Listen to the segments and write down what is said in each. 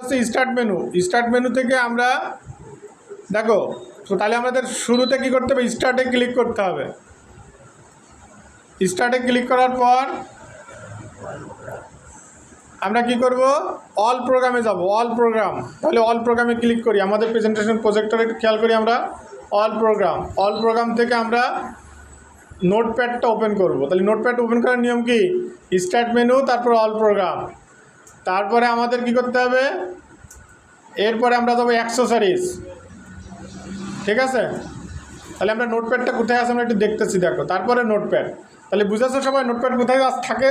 হচ্ছে start menu start menu থেকে আমরা, দেখো, তো তাহলে আমাদের শুরুতে কি করতে হবে? স্টার্টে ক্লিক করতে হবে। স্টার্টে ক্লিক করার পর আমরা কি করব? অল প্রোগ্রামে যাব। অল প্রোগ্রাম তাহলে অল প্রোগ্রামে ক্লিক করি। আমাদের প্রেজেন্টেশন প্রজেক্টরে খেয়াল করি আমরা। অল প্রোগ্রাম অল প্রোগ্রাম থেকে আমরা নোটপ্যাডটা ওপেন করব। তাহলে নোটপ্যাড ওপেন করার নিয়ম কি? স্টার্ট মেনু তারপর অল প্রোগ্রাম তারপরে আমাদের কি করতে হবে? এরপরে আমরা যাব অ্যাক্সেসরিজ ঠিক আছে? তাহলে আমরা নোটপ্যাডটা কোথায় আছে আমরা একটু দেখতেছি, দেখো। তারপরে নোটপ্যাড। তাহলে বুঝেছ সবাই নোটপ্যাড কোথায় আস থাকে?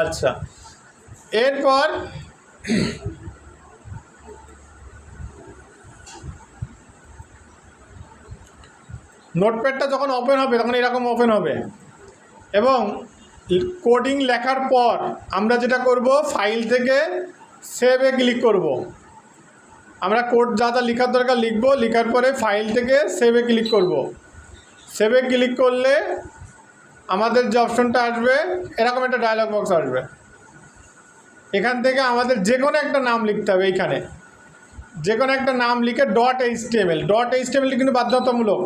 আচ্ছা। এরপর নোটপ্যাডটা যখন ওপেন হবে, তখন এরকম ওপেন হবে। এবং কোডিং লেখার পর আমরা যেটা করব ফাইল থেকে সেভে ক্লিক করব। আমরা কোড যা যা লেখার দরকার লিখব, লেখার পরে ফাইল থেকে সেভে ক্লিক করব। সেভে ক্লিক করলে আমাদের যে অপশনটা আসবে, এরকম একটা ডায়লগ বক্স আসবে। এখান থেকে আমাদের যে কোনো একটা নাম লিখতে হবে এইখানে। যে কোনো একটা নাম লিখে ডট এইচ ডট এইচ কিন্তু বাধ্যতামূলক।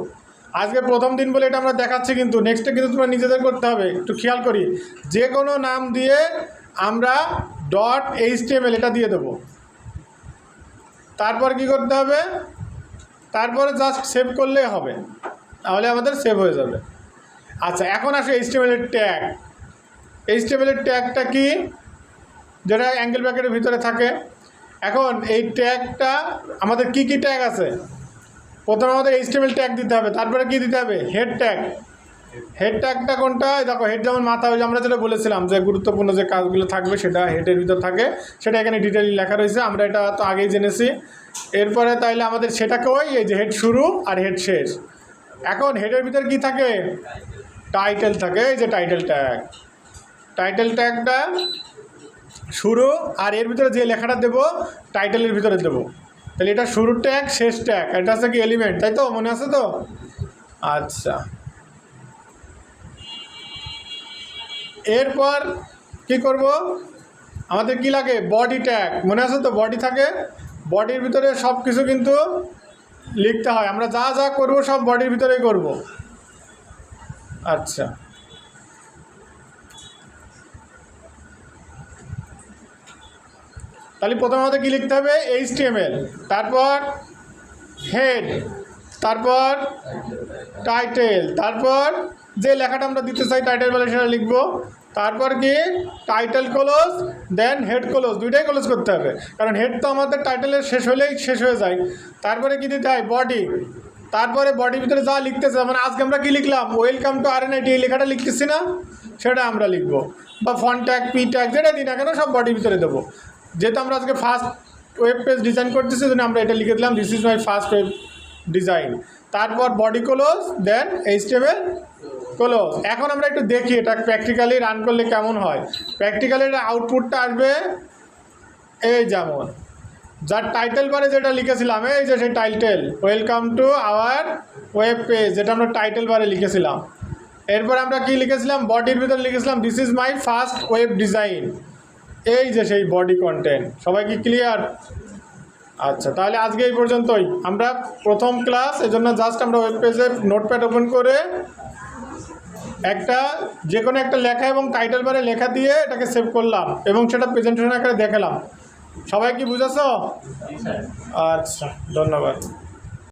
আজকে প্রথম দিন বলে এটা আমরা দেখাচ্ছি কিন্তু নেক্সটে কিন্তু তোমরা নিজেদের করতে হবে, একটু খেয়াল করি। যে কোনো নাম দিয়ে আমরা ডট এইচ টিএমএল এটা দিয়ে দেবো। তারপর কি করতে হবে? তারপরে জাস্ট সেভ করলেই হবে। তাহলে আমাদের সেভ হয়ে যাবে। আচ্ছা এখন আসে এইচ টিএমএলের ট্যাগ এইচ টিএমএলের ট্যাগটা কি? যেটা অ্যাঙ্গেল ব্র্যাকেটের ভিতরে থাকে। এখন এই ট্যাগটা আমাদের কি কি ট্যাগ আছে? প্রথমে আমাদের এইচটিএমএল ট্যাগ দিতে হবে, তারপরে কি দিতে হবে? হেড ট্যাগ হেড ট্যাগটা কোনটা? দেখো হেড যেমন মাথা যে আমরা যেটা বলেছিলাম যে গুরুত্বপূর্ণ যে কাজগুলো থাকবে, সেটা হেডের ভিতর থাকে। সেটা এখানে ডিটেইলি লেখা রয়েছে, আমরা এটা তো আগেই জেনেছি। এরপরে তাইলে আমাদের সেটাকে ওই, এই যে হেড শুরু আর হেড শেষ। এখন হেডের ভিতর কি থাকে? টাইটেল থাকে, এই যে টাইটেল ট্যাগ টাইটেল ট্যাগটা শুরু, আর এর ভিতরে যে লেখাটা দেবো টাইটেলের ভিতরে দেবো। তাহলে এটা শুরুর ট্যাগ, শেষ ট্যাগ। এটা হচ্ছে কি এলিমেন্ট তাই তো? মনে আছে তো? আচ্ছা। এরপর কি করব? আমাদের কি লাগে? বডি ট্যাগ মনে আছে তো? বডি থাকে। বডির ভিতরে সব কিছু কিন্তু লিখতে হয়। আমরা যা যা করব, সব বডির ভিতরেই করব। আচ্ছা। তাহলে প্রথমে আমাদের কী লিখতে হবে? এইচ তারপর হেড তারপর টাইটেল তারপর যে লেখাটা আমরা দিতে চাই টাইটেল বলে সেটা লিখব। তারপর কি? Title close then head close দুইটাই ক্লোজ করতে হবে। কারণ হেড তো আমাদের টাইটেলের শেষ হলেই শেষ হয়ে যায়। তারপরে কি দিতে হয়? বডি তারপরে বডির ভিতরে যা লিখতেছে মানে আজকে আমরা কি লিখলাম? Welcome to R N IT এই লেখাটা লিখতেছি না? সেটা আমরা লিখব। বা ফন ট্যাগ পি ট্যাগ যেটা দিই না কেন, সব বডির ভিতরে দেবো। যেহেতু আমরা আজকে ফার্স্ট ওয়েব পেজ ডিজাইন করতেছি জন্য আমরা এটা লিখে দিলাম this is my first web design তারপর body close then HTML close এখন আমরা একটু দেখি এটা প্র্যাকটিক্যালি রান করলে কেমন হয়। প্র্যাকটিক্যালির আউটপুটটা আসবে এই যেমন। যার টাইটেল বারে যেটা লিখেছিলাম, এই যে সেই title welcome to our web page যেটা আমরা টাইটেল বারে লিখেছিলাম। এরপর আমরা কি লিখেছিলাম? বডির ভিতরে লিখেছিলাম this is my first web design এই যে সেই বডি কন্টেন্ট সবাই কি ক্লিয়ার আচ্ছা তাহলে আজকে এই পর্যন্তই। আমরা প্রথম ক্লাস এজন্য জাস্ট আমরা ওয়েব পেজে নোটপ্যাড ওপেন করে একটা যে কোনো একটা লেখা এবং টাইটেল বারে লেখা দিয়ে এটাকে সেভ করলাম এবং সেটা প্রেজেন্টেশন আকারে দেখালাম। সবাই কি বুঝেছ? আচ্ছা ধন্যবাদ।